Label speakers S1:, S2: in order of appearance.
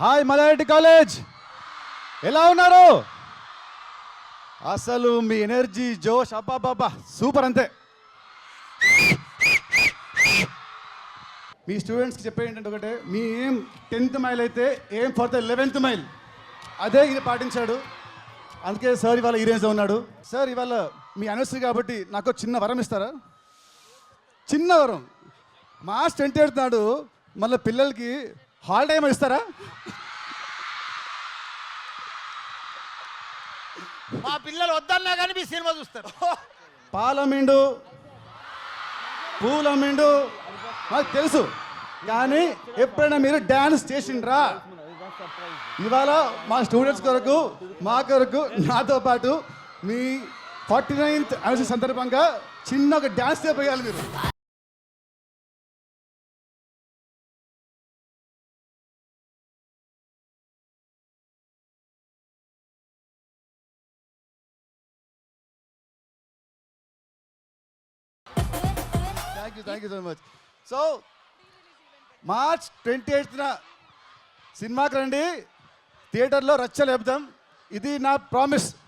S1: Hi Malla Reddy college. ఎలా ఉన్నారు? అసలు మీ ఎనర్జీ జోష్ అబ్బా బాబా సూపర్ అంతే. మీ స్టూడెంట్స్కి చెప్పేది ఏంటంటే ఒకటే మీ ఏం టెన్త్ మైల్ అయితే ఏం ఫర్ ద లెవెన్త్ మైల్? అదే ఇది పాటించాడు. అందుకే సార్ ఇవాళ ఈ రేంజ్లో ఉన్నాడు. సార్ ఇవాళ మీ అనర్సరీ కాబట్టి నాకు చిన్న వరం ఇస్తారా? చిన్న వరం. మాస్ ట్వంటీ ఎయిత్ నాడు మళ్ళీ పిల్లలకి హాలిడే ఏమైనా ఇస్తారా?
S2: మా పిల్లలు వద్దన్నా కానీ మీ సినిమా చూస్తారు.
S1: పాలమిండు పూలమిండు నాకు తెలుసు. కానీ ఎప్పుడైనా మీరు డ్యాన్స్ చేసిండ్రా? ఇవాళ మా స్టూడెంట్స్ కొరకు మా కొరకు నాతో పాటు మీ ఫార్టీ నైన్త్ సందర్భంగా చిన్న ఒక డ్యాన్స్ చేయాలి మీరు. Thank you thank you so much so March twenty ఎయిత్న సినిమాకి రండి. థియేటర్లో రచ్చ లేపుదాం. ఇది నా ప్రామిస్.